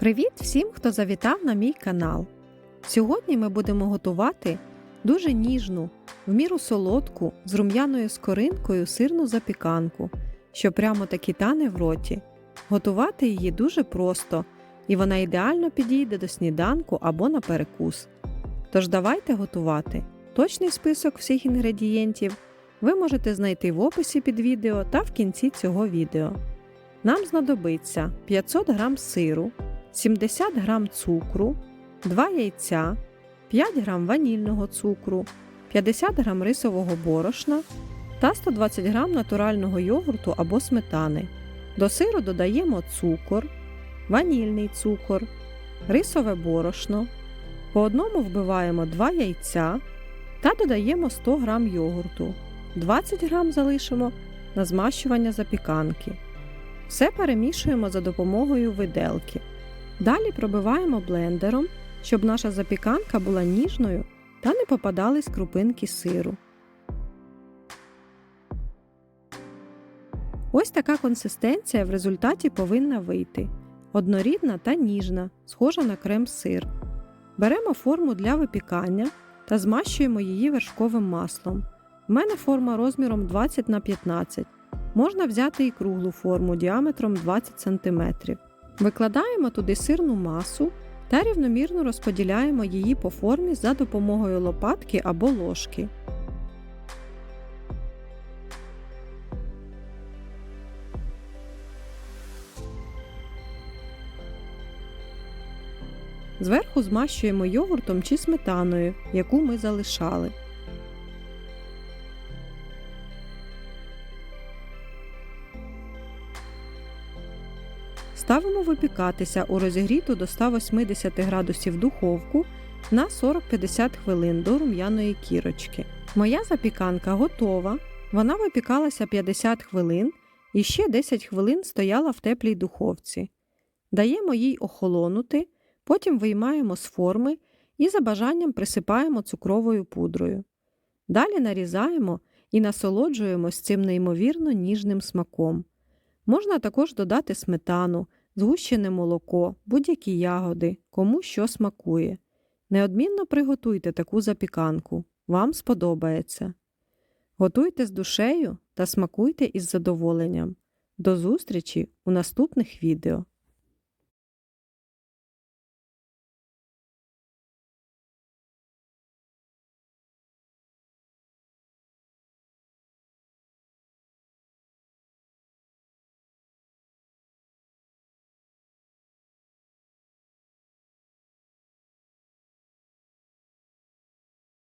Привіт всім, хто завітав на мій канал. Сьогодні ми будемо готувати дуже ніжну, в міру солодку, з рум'яною скоринкою сирну запіканку, що прямо таки тане в роті. Готувати її дуже просто, і вона ідеально підійде до сніданку або на перекус. Тож давайте готувати. Точний список всіх інгредієнтів ви можете знайти в описі під відео та в кінці цього відео. Нам знадобиться 500 г сиру, 70 г цукру, 2 яйця, 5 г ванільного цукру, 50 г рисового борошна та 120 г натурального йогурту або сметани. До сиру додаємо цукор, ванільний цукор, рисове борошно. По одному вбиваємо 2 яйця та додаємо 100 г йогурту. 20 г залишимо на змащування запіканки. Все перемішуємо за допомогою виделки. Далі пробиваємо блендером, щоб наша запіканка була ніжною та не попадались крупинки сиру. Ось така консистенція в результаті повинна вийти. Однорідна та ніжна, схожа на крем-сир. Беремо форму для випікання та змащуємо її вершковим маслом. У мене форма розміром 20 на 15 Можна взяти і круглу форму діаметром 20 см. Викладаємо туди сирну масу та рівномірно розподіляємо її по формі за допомогою лопатки або ложки. Зверху змащуємо йогуртом чи сметаною, яку ми залишали. Ставимо випікатися у розігріту до 180 градусів духовку на 40-50 хвилин до рум'яної кірочки. Моя запіканка готова. Вона випікалася 50 хвилин і ще 10 хвилин стояла в теплій духовці. Даємо їй охолонути, потім виймаємо з форми і за бажанням присипаємо цукровою пудрою. Далі нарізаємо і насолоджуємось цим неймовірно ніжним смаком. Можна також додати сметану, згущене молоко, будь-які ягоди, кому що смакує. Неодмінно приготуйте таку запіканку, вам сподобається. Готуйте з душею та смакуйте із задоволенням. До зустрічі у наступних відео!